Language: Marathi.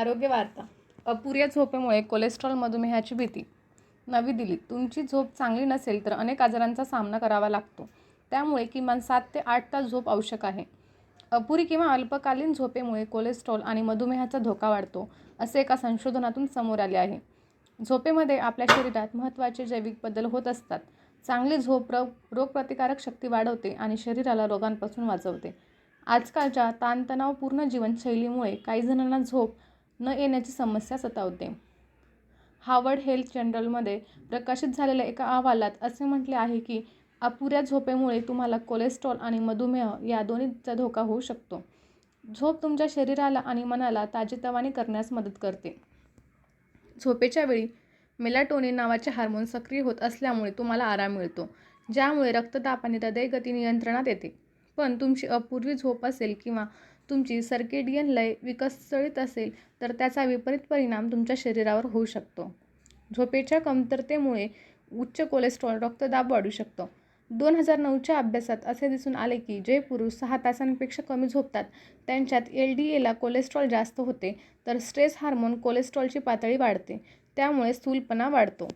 आरोग्य वार्ता अपुऱ्या झोपेमुळे कोलेस्ट्रॉल मधुमेहाची भीती. नवी दिल्ली तुमची झोप चांगली नसेल तर अनेक आजारांचा सामना करावा लागतो. त्यामुळे किमान सात ते आठ तास झोप आवश्यक आहे. अपुरी किंवा अल्पकालीन झोपेमुळे कोलेस्ट्रॉल आणि मधुमेहाचा धोका वाढतो असे एका संशोधनातून समोर आले आहे. झोपेमध्ये आपल्या शरीरात महत्त्वाचे जैविक बदल होत असतात. चांगली झोप र रोगप्रतिकारक शक्ती वाढवते आणि शरीराला रोगांपासून वाचवते. आजकालच्या ताणतणावपूर्ण जीवनशैलीमुळे काही जणांना झोप न येण्याची समस्या सतावते. हार्वर्ड हेल्थ जनरलमध्ये प्रकाशित झालेल्या एका अहवालात असे म्हटले आहे की अपुऱ्या झोपेमुळे तुम्हाला कोलेस्ट्रॉल आणि मधुमेह या दोन्हीचा धोका होऊ शकतो. झोप तुमच्या शरीराला आणि मनाला ताजेतवाने करण्यास मदत करते. झोपेच्या वेळी मेलाटोनिन नावाचे हार्मोन सक्रिय होत असल्यामुळे तुम्हाला आराम मिळतो ज्यामुळे रक्तदाब आणि हृदयगती नियंत्रणात येते. पण तुमची अपूर्वी झोप असेल किंवा तुमची सर्केडियन लय विकसळीत असेल तर त्याचा विपरीत परिणाम तुमच्या शरीरावर होऊ शकतो. झोपेच्या कमतरतेमुळे उच्च कोलेस्ट्रॉल रक्तदाब वाढू शकतो. दोन हजार नऊच्या अभ्यासात असे दिसून आले की जे पुरुष सहा तासांपेक्षा कमी झोपतात त्यांच्यात एल डी एला कोलेस्ट्रॉल जास्त होते तर स्ट्रेस हार्मोन कोलेस्ट्रॉलची पातळी वाढते त्यामुळे स्थूलपणा वाढतो.